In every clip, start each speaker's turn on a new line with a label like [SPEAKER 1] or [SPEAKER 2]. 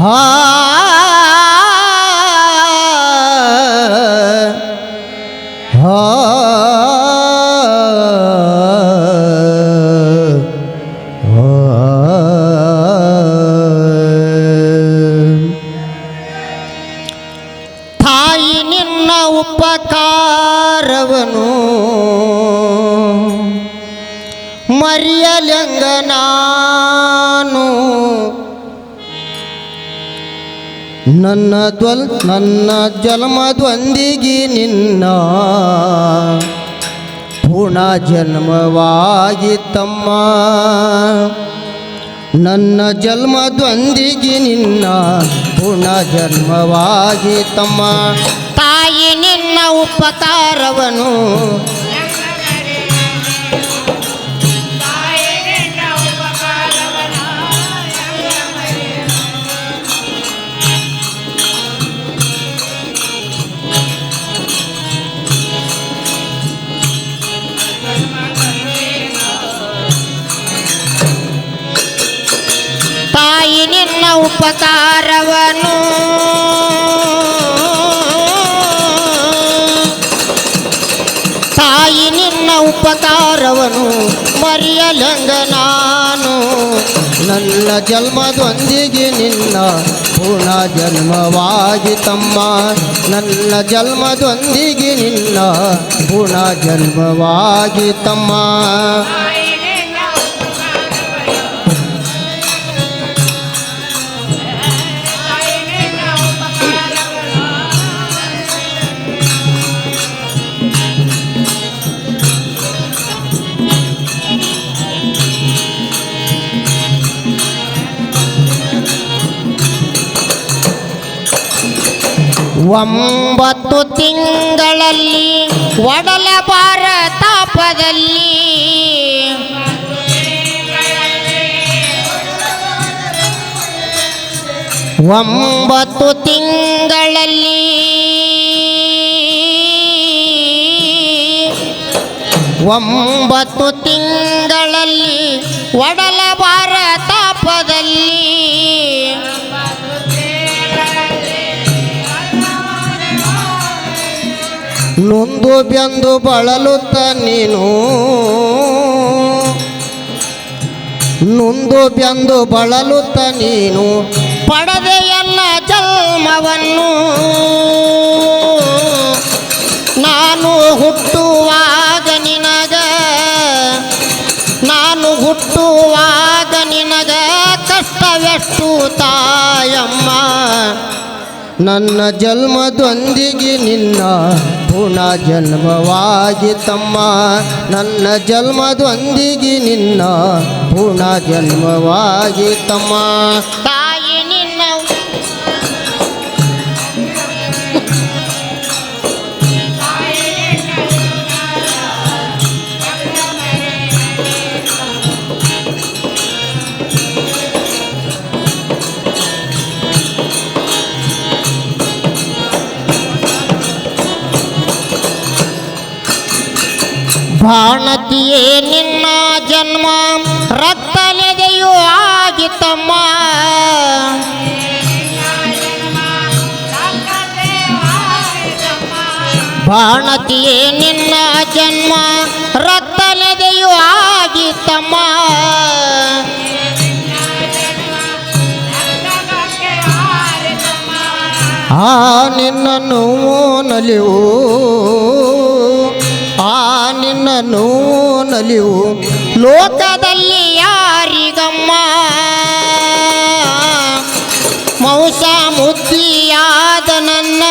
[SPEAKER 1] ಹಾ ಹಾ ತಾಯಿ ನಿನ್ನ ಉಪಕಾರವನು. ಮರೆಯಲೆಂಗ ನನ್ನ ದ್ವಲ್, ನನ್ನ ಜನ್ಮದೊಂದಿಗೆ ನಿನ್ನ ಪುನಃ ಜನ್ಮವಾಗಿ ತಮ್ಮ. ನನ್ನ ಜನ್ಮದೊಂದಿಗೆ ನಿನ್ನ ಪುನಃ ಜನ್ಮವಾಗಿ ತಮ್ಮ. ತಾಯಿ ನಿನ್ನ ಉಪಕಾರವನು ಉಪಕಾರವನು ತಾಯಿ ನಿನ್ನ ಉಪಕಾರವನು ಮರೆಯಲೆಂಗ ನಾನು. ನನ್ನ ಜನ್ಮದೊಂದಿಗೆ ನಿನ್ನ ಪೂರ್ಣ ಜನ್ಮವಾಗಿ ತಮ್ಮ. ನನ್ನ ಜನ್ಮದೊಂದಿಗೆ ನಿನ್ನ ಪೂರ್ಣ ಜನ್ಮವಾಗಿ ತಮ್ಮ. ಒಂಬತ್ತು ತಿಂಗಳಲ್ಲಿ ಒಡಲ ಬಾರ ತಾಪದಲ್ಲಿ. ಒಂಬತ್ತು ತಿಂಗಳಲ್ಲಿ ಒಂಬತ್ತು ತಿಂಗಳಲ್ಲಿ ಒಡಲ ಬಾರ ನೊಂದು ಬೆಂದು ಬಳಲುತ್ತ ನೀನು. ನೊಂದು ಬೆಂದು ಬಳಲುತ್ತ ನೀನು. ಪಡದೆ ಎಲ್ಲ ಜನ್ಮವನ್ನು ನಾನು ಹುಟ್ಟುವಾಗ ನಿನಗ, ನಾನು ಹುಟ್ಟುವಾಗ ನಿನಗ ಕಷ್ಟವೆಷ್ಟು ತಾಯಮ್ಮ. ನನ್ನ ಜನ್ಮದೊಂದಿಗೆ ನಿನ್ನ ಪುನಃ ಜನ್ಮವಾಗಿ ತಮ್ಮ ನನ್ನ ಜನ್ಮದೊಂದಿಗೆ ನಿನ್ನ ಪುನಃ ಜನ್ಮವಾಗಿ ತಮ್ಮ ಭಾಣತಿಯೇ ನಿನ್ನ ಜನ್ಮ ರಕ್ತಲೆದೆಯೂ ಆಗಿತಮ್ಮ ಬಾಣತಿಯೇ ನಿನ್ನ ಜನ್ಮ ರಕ್ತಲೆದೆಯೂ ಆಗಿತಮ್ಮ ಆ ನಿನ್ನ ನೋವು ನಲಿವು ನಿನ್ನ ನಲಿವು ಲೋಕದಲ್ಲಿ ಯಾರಿಗಮ್ಮ? ಮೌಸ ಮುದ್ದಿಯಾದ ನನ್ನ.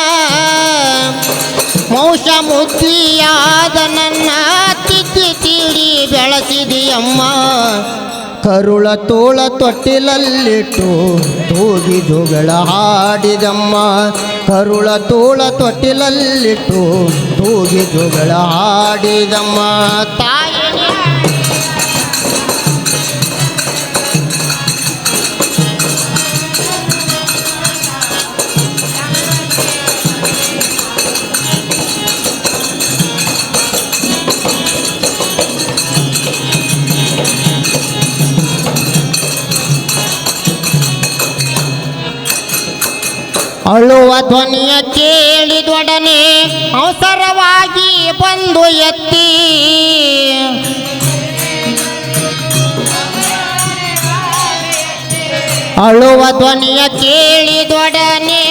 [SPEAKER 1] ಮೌಸ ಮುದ್ದಿಯಾದ ನನ್ನ ತಿದ್ದಿ ತಿಳಿ ಬೆಳೆಸಿದೆಯಮ್ಮ. ಕರುಳ ತೋಳ ತೊಟ್ಟಿಲಲ್ಲಿಟ್ಟು ತೂಗಿ ಜೋಗಳ ಹಾಡಿದಮ್ಮ. ಕರುಳ ತೋಳ ತೊಟ್ಟಿಲಲ್ಲಿಟ್ಟು ತೂಗಿ ಜೋಗಳ ಹಾಡಿದಮ್ಮ. ತಾಯಿ ಅಳುವ ಧ್ವನಿಯ ಕೇಳಿದೊಡನೆ ಅವಸರವಾಗಿ ಬಂದು ಎತ್ತಿ. ಅಳುವ ಧ್ವನಿಯ ಕೇಳಿದೊಡನೆ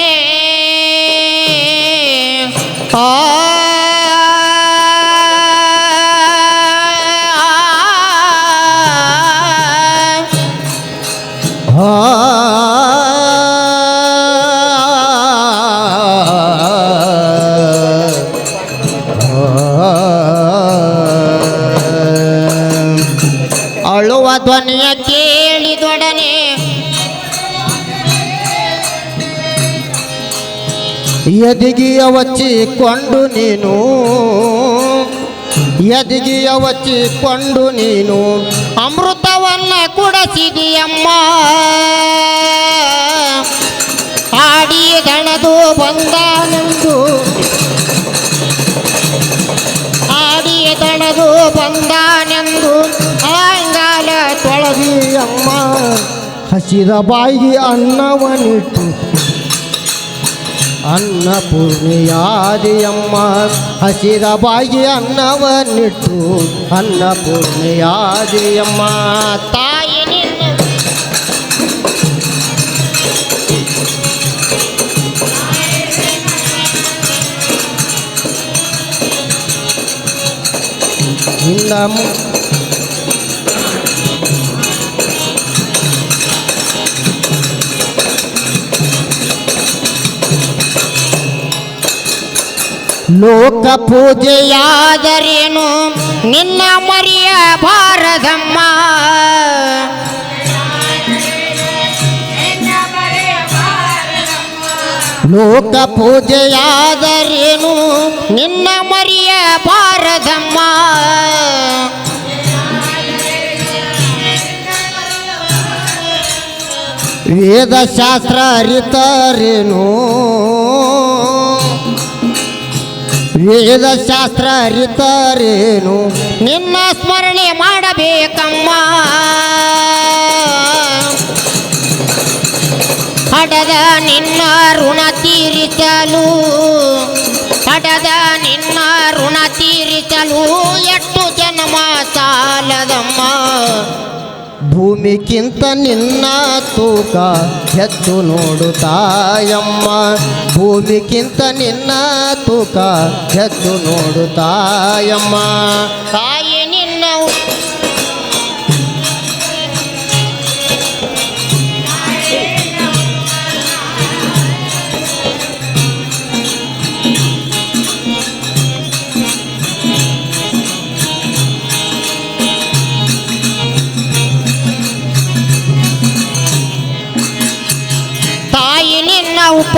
[SPEAKER 1] ಧ್ವನಿಯ ಕೇಳಿದೊಡನೆ ಎದಿಗಿಯ ವಚ್ಚಿಕೊಂಡು ನೀನು ಎದಿಗಿಯ ವಚ್ಚಿಕೊಂಡು ನೀನು ಅಮೃತವನ್ನ ಕುಡಸಿದಿಯಮ್ಮ ಆಡಿ ದಣದು ಬಂದಾನೆಂದು ಆಡಿ ದಣದು ಬಂದಾನೆಂದು ಆಂಗಾಲ ತೊಳೆದಿಯಮ್ಮ ಹಸಿದ ಬಾಯಿಗೆ ಅನ್ನವನಿಟ್ಟು ಅನ್ನಪೂರ್ಣಿಯಾದಿಯಮ್ಮ ಹಸಿದ ಬಾಯಿ ಅನ್ನವನ್ನಿಟ್ಟು ಅನ್ನಪೂರ್ಣಿಯಾದಿಯಮ್ಮ ತಾಯಿ ನಿನ್ನ ನಿನ್ನ ಲೋಕ ಪೂಜೆಯಾದರೇನು ನಿನ್ನ ಮರಿಯ ಭಾರದಮ್ಮ. ಲೋಕ ಪೂಜೆಯಾದರೇನು ನಿನ್ನ ಮರಿಯ ಭಾರದಮ್ಮ. ವೇದಶಾಸ್ತ್ರ ಅರಿತರೇನು? ವೇದಶಾಸ್ತ್ರ ಅರಿತರೇನು? ನಿನ್ನ ಸ್ಮರಣೆ ಮಾಡಬೇಕಮ್ಮ. ಹಡದ ನಿನ್ನ ಋಣ ತೀರಿಸಲು ಹಡದ ನಿನ್ನ ಋಣ ತೀರಿಸಲು ಎಷ್ಟು ಜನ್ಮ ಸಾಲದಮ್ಮ. ಭೂಮಿಗಿಂತ ನಿನ್ನ ತೂಕ ಹೆಚ್ಚು ನೋಡುತ್ತಾಯಮ್ಮ ಭೂಮಿಗಿಂತ ನಿನ್ನ ತೂಕ ಹೆಚ್ಚು ನೋಡುತ್ತಾಯಮ್ಮ ತಾಯಿ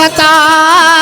[SPEAKER 1] ನಿನ್ನ